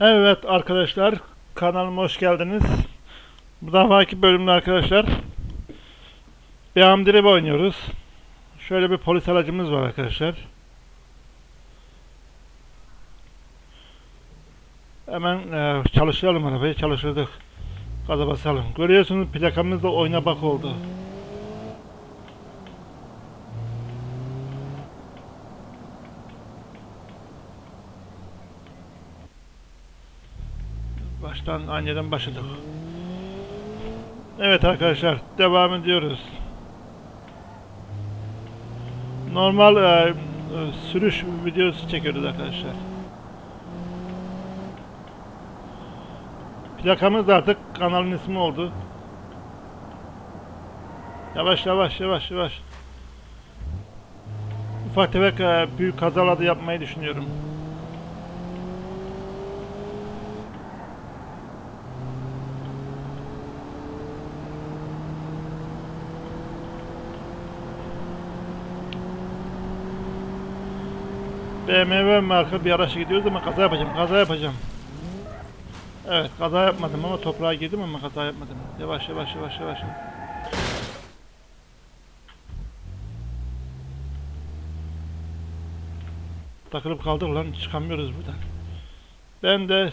Evet arkadaşlar kanalıma hoş geldiniz. Bu defaki bölümde arkadaşlar bir amdirebe oynuyoruz. Şöyle bir polis aracımız var arkadaşlar. Hemen e, çalıştıralım arabayı çalıştırdık. Gaza basalım. Görüyorsunuz plakamız da oyna bak oldu. Baştan anneden başladık. Evet arkadaşlar devam ediyoruz. Normal e, e, sürüş videosu çekiyoruz arkadaşlar. Plakamız artık kanalın ismi oldu. Yavaş yavaş yavaş yavaş. Ufak tefek e, büyük kazalar da yapmayı düşünüyorum. BMW marka bir araçla gidiyoruz ama kaza yapacağım, kaza yapacağım. Evet, kaza yapmadım ama toprağa girdim ama kaza yapmadım. Yavaş yavaş yavaş yavaş. Takılıp kaldık lan, çıkamıyoruz buradan. Ben de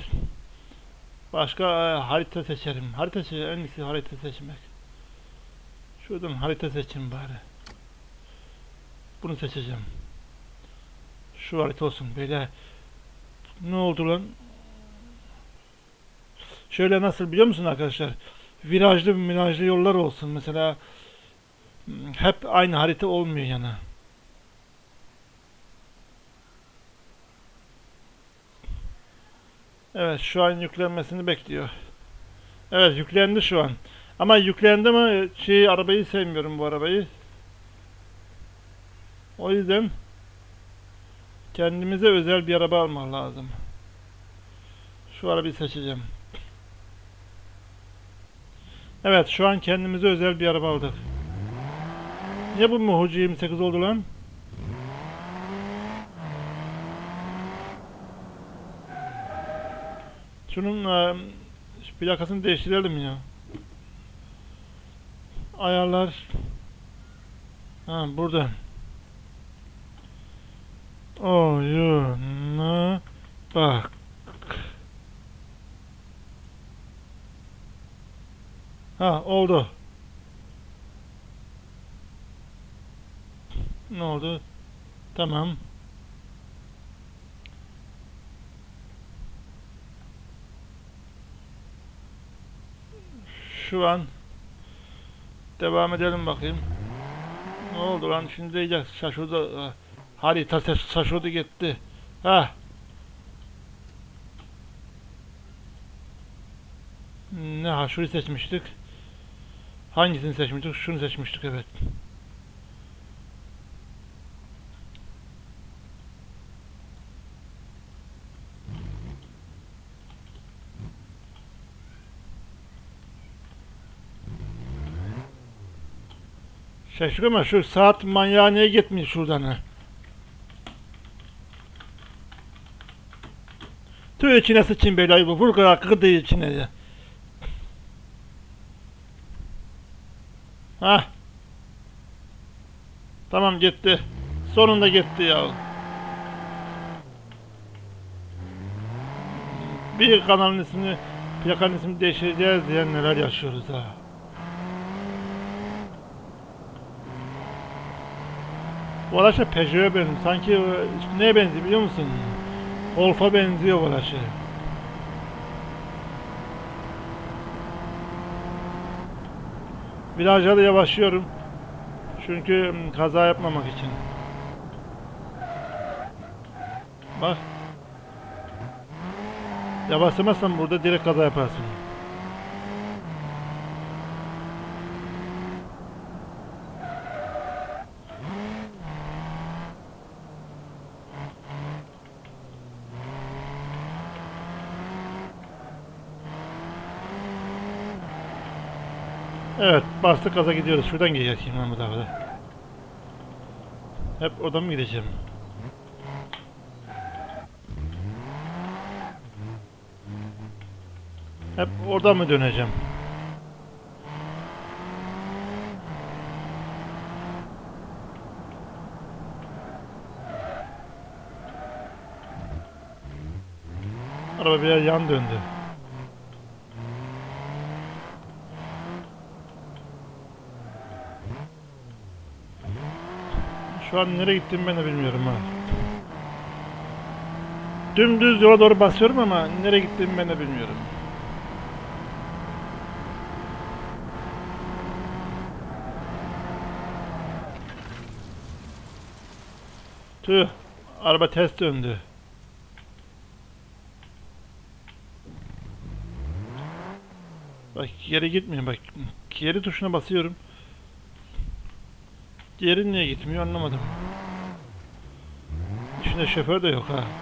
başka e, harita seçerim. Harita seçerim, en iyisi harita seçmek. Şuradan harita seçeyim bari. Bunu seçeceğim. Şu harita olsun böyle. Ne oldu lan? Şöyle nasıl biliyor musun arkadaşlar? Virajlı virajlı yollar olsun. Mesela hep aynı harita olmuyor yani. Evet şu an yüklenmesini bekliyor. Evet yüklendi şu an. Ama yüklendi mi şey arabayı sevmiyorum bu arabayı. O yüzden Kendimize özel bir araba almak lazım. Şu arabayı seçeceğim. Evet şu an kendimize özel bir araba aldık. Niye bu Muhucu 28 oldu lan? Şunun e, plakasını değiştirelim ya. Ayarlar. Ha burada. Oyuna bak. Ha oldu. Ne oldu? Tamam. Şu an devam edelim bakayım. Ne oldu lan şimdi diyecek şaşırdı. Harita ses şaşırdı gitti. Ha. Ne ha şunu seçmiştik. Hangisini seçmiştik? Şunu seçmiştik evet. Ama şu saat manyağı niye gitmiş şuradan ha? Tüy içine sıçayım böyle ayıbı. Vur kadar kırdı içine de. Hah. Tamam gitti. Sonunda gitti ya. Bir kanalın ismini, plakanın ismini değiştireceğiz diyen neler yaşıyoruz ha. Bu araç da Peugeot'a benziyor. Sanki e, neye benziyor biliyor musun? Golf'a benziyor bu araç. Virajda yavaşlıyorum. Çünkü kaza yapmamak için. Bak. Yavaşlamazsan burada direkt kaza yaparsın. Evet, bastık gaza gidiyoruz. Şuradan geçeyim ben bu tarafa. Hep oradan mı gideceğim? Hep orada mı döneceğim? Araba biraz yan döndü. Şu an nereye gittiğimi ben de bilmiyorum ha. Dümdüz yola doğru basıyorum ama nereye gittiğimi ben de bilmiyorum. Tüh, araba ters döndü. Bak geri gitmiyor bak. Geri tuşuna basıyorum. Geri niye gitmiyor anlamadım. İçinde şoför de yok ha.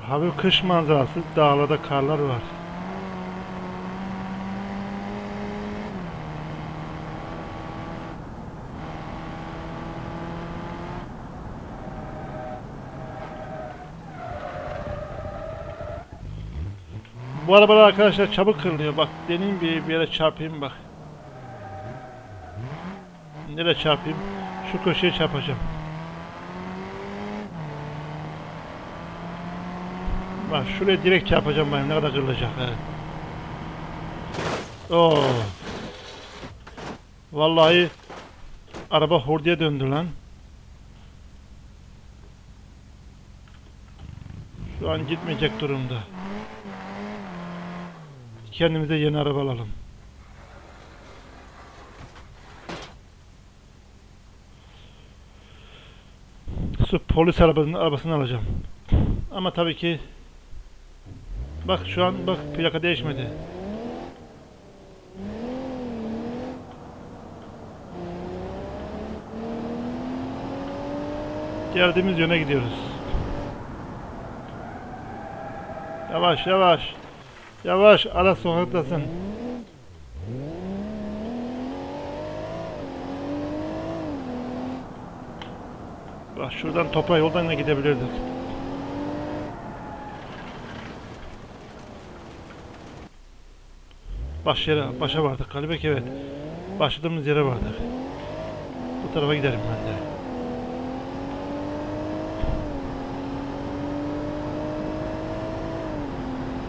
Hafif kış manzarası, dağlarda karlar var. Bu arabalar arkadaşlar çabuk kırılıyor. Bak deneyim bir, bir yere çarpayım bak. Nereye çarpayım? Şu köşeye çarpacağım. Bak şuraya direkt çarpacağım ben ne kadar kırılacak he. Oo. Vallahi araba hurdiye döndü lan. Şu an gitmeyecek durumda. Kendimize yeni araba alalım. Su polis arabasını, arabasını alacağım. Ama tabii ki Bak şu an bak plaka değişmedi. Geldiğimiz yöne gidiyoruz. Yavaş yavaş. Yavaş ara sokaktasın. Bak şuradan topa yoldan da gidebilirdik. Baş yere, başa vardık galiba ki evet. Başladığımız yere vardık. Bu tarafa giderim ben de.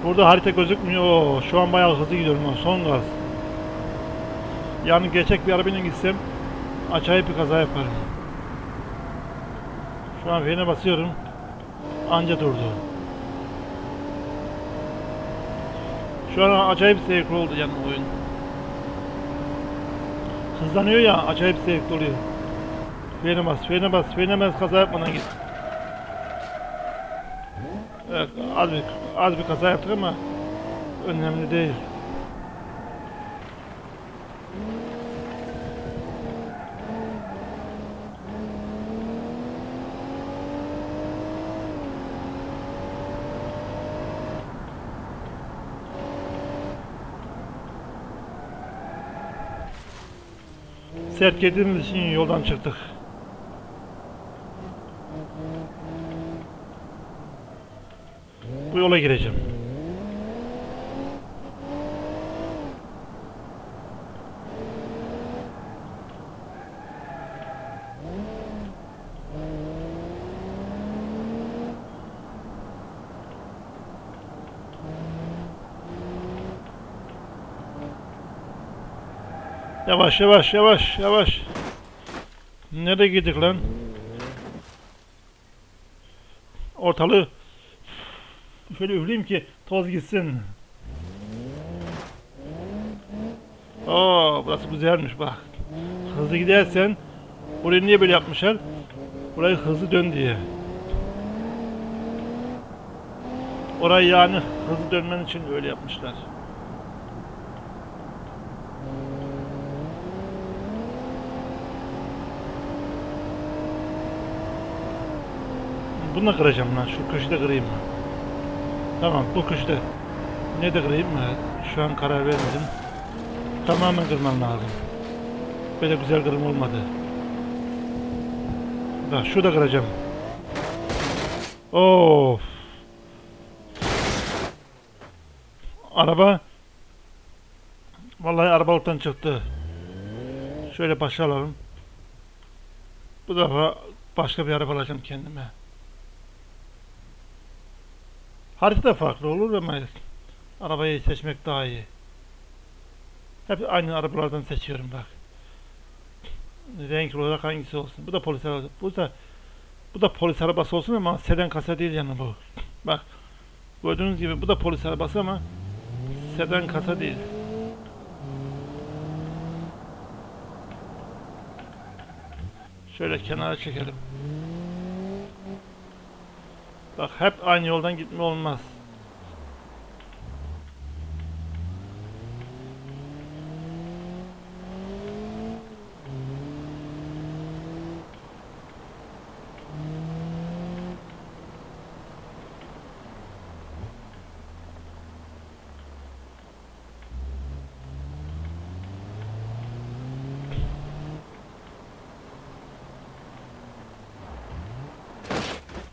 Burada harita gözükmüyor. Oo, Şu an bayağı hızlı gidiyorum. Son gaz. Yani geçecek bir arabayla gitsem acayip bir kaza yaparım. Şu an frene basıyorum. Anca durdu. Şu an acayip zevkli oldu yani oyun. Hızlanıyor ya acayip zevkli oluyor. Frene bas, frene bas, frene bas kaza yapmadan git. Az bir, az bir kaza yaptık ama önemli değil. Sert girdiğimiz için yoldan çıktık. Bu yola gireceğim. Yavaş yavaş yavaş yavaş. Nereye gittik lan? Ortalığı şöyle üfleyeyim ki toz gitsin. Oo, burası güzelmiş bak. Hızlı gidersen burayı niye böyle yapmışlar? Burayı hızlı dön diye. Orayı yani hızlı dönmen için öyle yapmışlar. Bunu da kıracağım lan. Şu köşede kırayım? Tamam bu köşede. Ne de kırayım mı? Şu an karar vermedim. Tamamen kırmam lazım. Böyle güzel kırım olmadı. Bak şurada kıracağım. Of. Araba Vallahi arabalıktan çıktı. Şöyle başa alalım. Bu defa başka bir araba alacağım kendime. Harita farklı olur ama arabayı seçmek daha iyi. Hep aynı arabalardan seçiyorum bak. Renk olarak hangisi olsun. Bu da polis arabası. Bu da bu da polis arabası olsun ama sedan kasa değil yani bu. Bak. Gördüğünüz gibi bu da polis arabası ama sedan kasa değil. Şöyle kenara çekelim. Bak hep aynı yoldan gitme olmaz.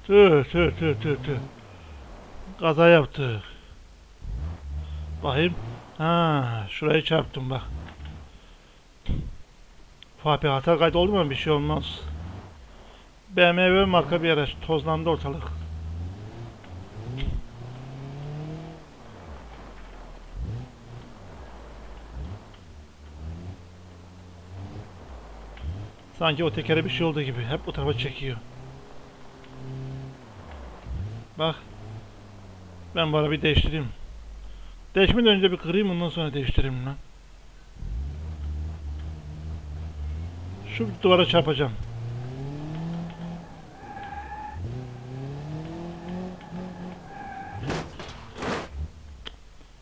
Tüh tüh tüh tüh tüh. Kaza yaptık. Bakayım. Ha, şurayı çarptım bak. Fatih hata kaydı oldu mu bir şey olmaz. BMW marka bir araç. Tozlandı ortalık. Sanki o tekere bir şey oldu gibi. Hep o tarafa çekiyor. Bak. Ben bu arabayı değiştireyim. Değişmeden önce bir kırayım ondan sonra değiştireyim lan. Şu duvara çarpacağım.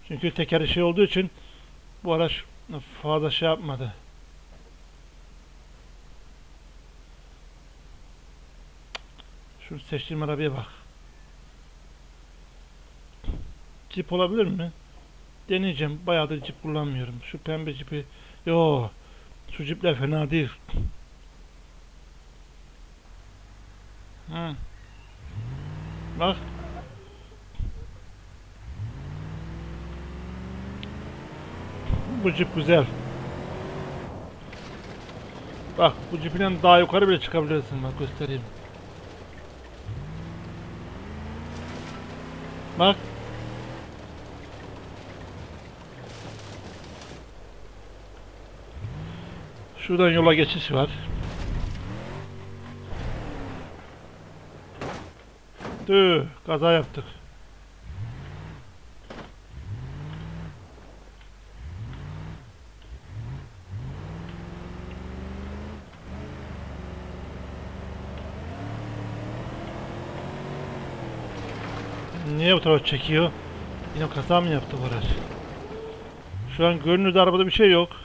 Çünkü tekeri şey olduğu için bu araç fazla şey yapmadı. Şu seçtiğim arabaya bak. Cip olabilir mi? Deneyeceğim. Bayağıdır cip kullanmıyorum. Şu pembe cipi. Yo. Şu cipler fena değil. Hı. Bak. Bu cip güzel. Bak bu cipinden daha yukarı bile çıkabilirsin. Bak göstereyim. Bak. Şuradan yola geçiş var. Tüh, kaza yaptık. Niye bu tarafa çekiyor? Yine kaza mı yaptı bu araç? Şu an görünürde arabada bir şey yok.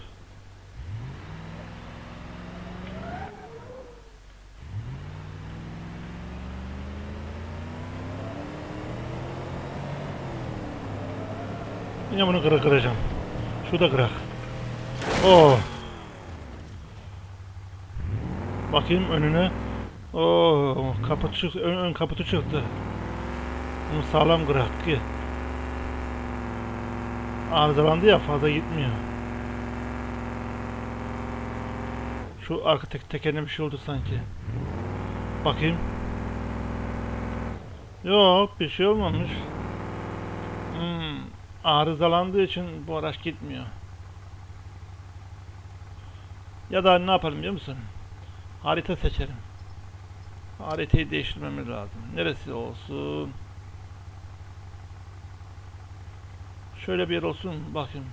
Yine bunu kıra kıracağım. Şu da kırak. Oh. Bakayım önüne. Oo, kapı çık ön, ön kaputu çıktı. Bunu sağlam kırak ki. Arızalandı ya fazla gitmiyor. Şu arka tek tekerine bir şey oldu sanki. Bakayım. Yok bir şey olmamış. Hmm, arızalandığı için bu araç gitmiyor. Ya da ne yapalım biliyor musun? Harita seçelim. Haritayı değiştirmemiz lazım. Neresi olsun? Şöyle bir olsun. Bakın.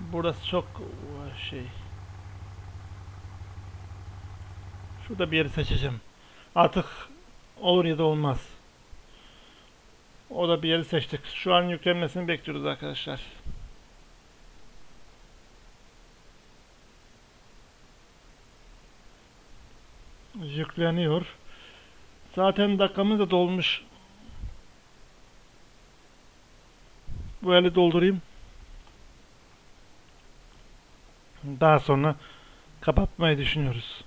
Burası çok şey. Şurada bir yeri seçeceğim. Artık olur ya da olmaz. O da bir yeri seçtik. Şu an yüklenmesini bekliyoruz arkadaşlar. Yükleniyor. Zaten dakikamız da dolmuş. Bu eli doldurayım. Daha sonra kapatmayı düşünüyoruz.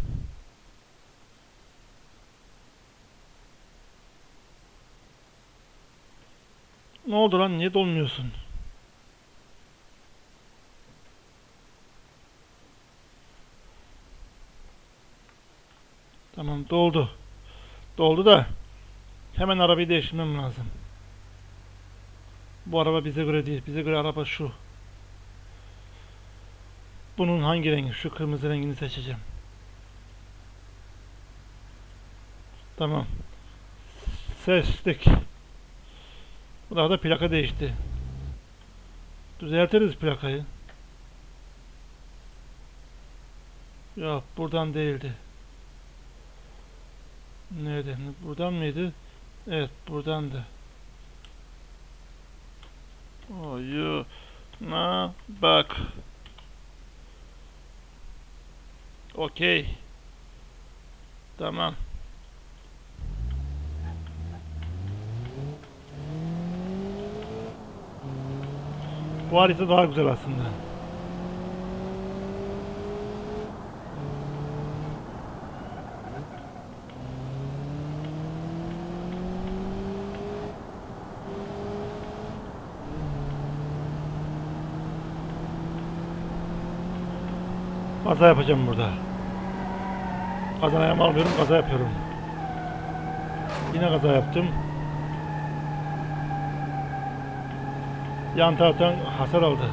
Ne oldu lan? Niye dolmuyorsun? Tamam doldu. Doldu da hemen arabayı değiştirmem lazım. Bu araba bize göre değil. Bize göre araba şu. Bunun hangi rengi? Şu kırmızı rengini seçeceğim. Tamam. Seçtik. Burada plaka değişti. Düzeltiriz plakayı. Yok buradan değildi. Nerede? Buradan mıydı? Evet buradandı. Oyu. Na bak. Okey. Tamam. Bu harita daha güzel aslında. Kaza yapacağım burada. Kaza ayağımı almıyorum, kaza yapıyorum. Yine kaza yaptım. Yan taraftan hasar aldı.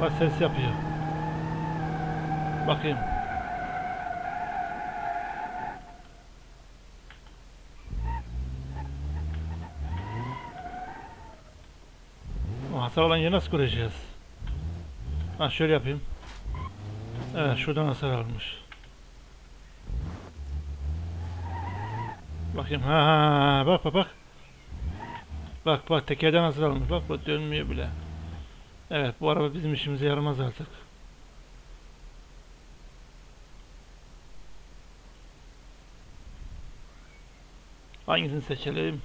Bak ses yapıyor. Bakayım. O hasar alan yeri nasıl göreceğiz? Ha şöyle yapayım. Evet şuradan hasar almış. Bakayım. Ha, ha, ha bak bak bak. Bak bak tekerden hasar almış. Bak bak dönmüyor bile. Evet bu araba bizim işimize yaramaz artık. Hangisini seçelim?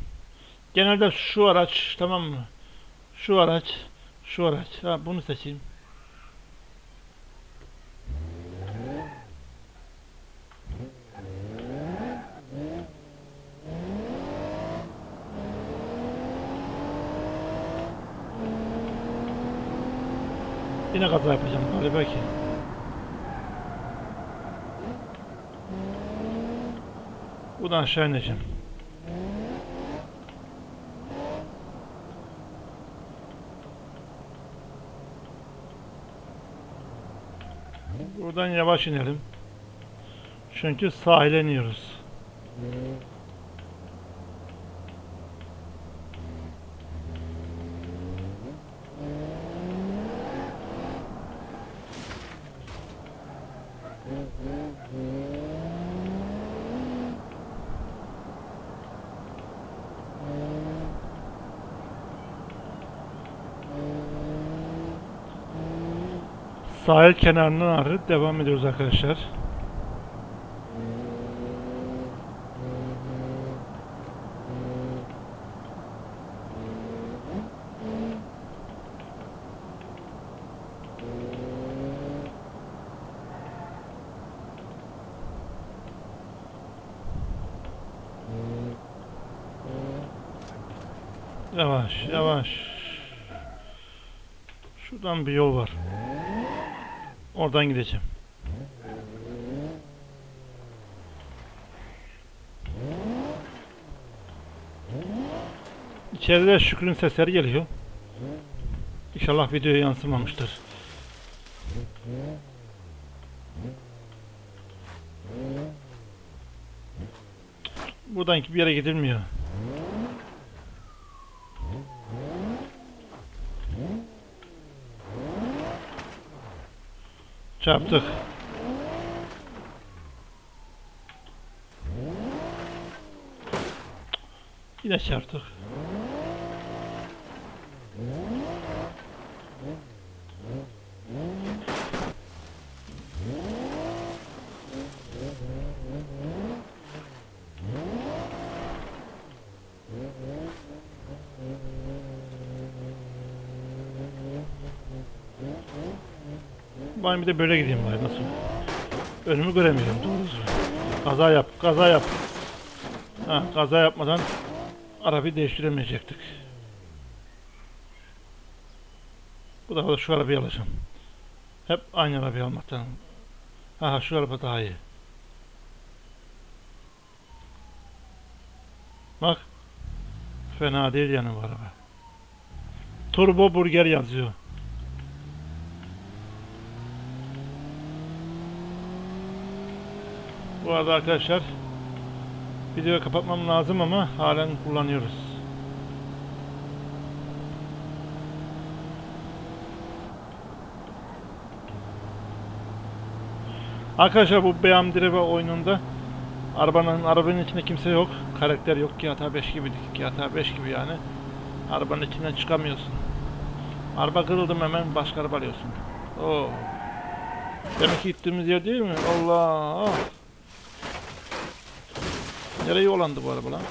Genelde şu araç tamam mı? Şu araç, şu araç. Ha bunu seçeyim. Yine kaza yapacağım galiba ki. Buradan aşağı ineceğim. Buradan yavaş inelim. Çünkü sahile iniyoruz. Sahil kenarından ağrı devam ediyoruz arkadaşlar. Yavaş, yavaş. Şuradan bir yol var. Oradan gideceğim. İçeride Şükrü'nün sesleri geliyor. İnşallah videoya yansımamıştır. Buradan bir yere gidilmiyor. Çarptık. Yine çarptık. Ben bir de böyle gideyim bari nasıl? Önümü göremiyorum doğrusu. Kaza yap, kaza yap. Ha, kaza yapmadan arabayı değiştiremeyecektik. Bu defa da şu arabayı alacağım. Hep aynı arabayı almaktan. Ha şu araba daha iyi. Bak. Fena değil yani bu araba. Turbo Burger yazıyor. Bu arada arkadaşlar videoyu kapatmam lazım ama halen kullanıyoruz. Arkadaşlar bu Beyam Direve oyununda arabanın arabanın içinde kimse yok. Karakter yok. GTA 5 gibi GTA 5 gibi yani. Arabanın içinden çıkamıyorsun. Araba kırıldı mı hemen başka araba alıyorsun. Oo. Demek ki gittiğimiz yer değil mi? Allah. Nereye yolandı bu araba lan?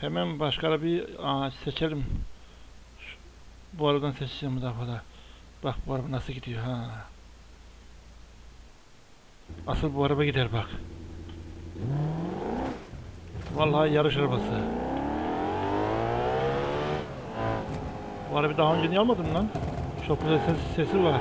Hemen başka arabayı aa, seçelim. Şu- Bu arabadan seçeceğim bu defa. Bak bu araba nasıl gidiyor ha. Asıl bu araba gider bak. Vallahi yarış arabası. Bu arabayı daha önce niye almadın lan? Çok güzel ses, sesi var.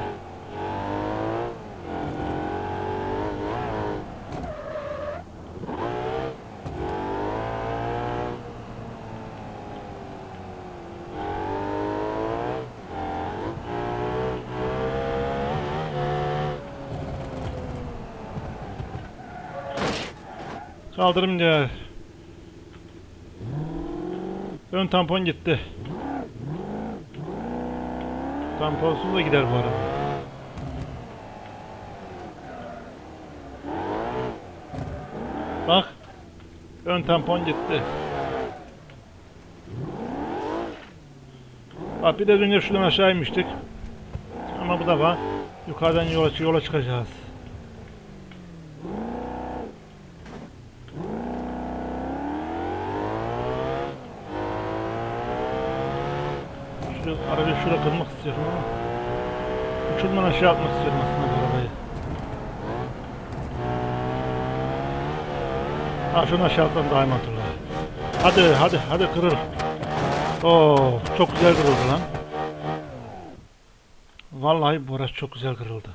Kaldırım diğer. Ön tampon gitti. Tamponsuz da gider bu araba. Bak. Ön tampon gitti. Bak bir de önce şuradan aşağı inmiştik. Ama bu defa yukarıdan yola, yola çıkacağız. Şu arabayı şuraya kırmak istiyorum ama uçurumdan aşağı atmak istiyorum aslında bu arabayı. Ha şunu aşağı atmam daha mantıklı. Hadi hadi hadi kırıl. Oo çok güzel kırıldı lan. Vallahi bu araç çok güzel kırıldı.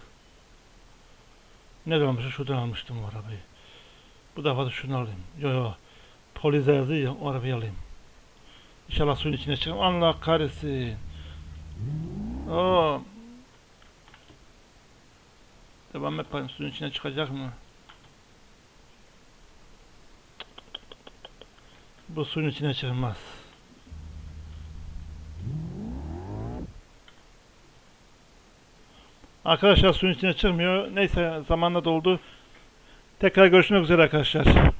Ne almışım? Şuradan almıştım o arabayı. Bu defa da şunu alayım. Yo yo. Polize yazıyor ya o arabayı alayım. İnşallah suyun içine çıkar. Allah kahretsin. Oo. Devam et suyun içine çıkacak mı? Bu suyun içine çıkmaz. Arkadaşlar suyun içine çıkmıyor. Neyse zamanla doldu. Tekrar görüşmek üzere arkadaşlar.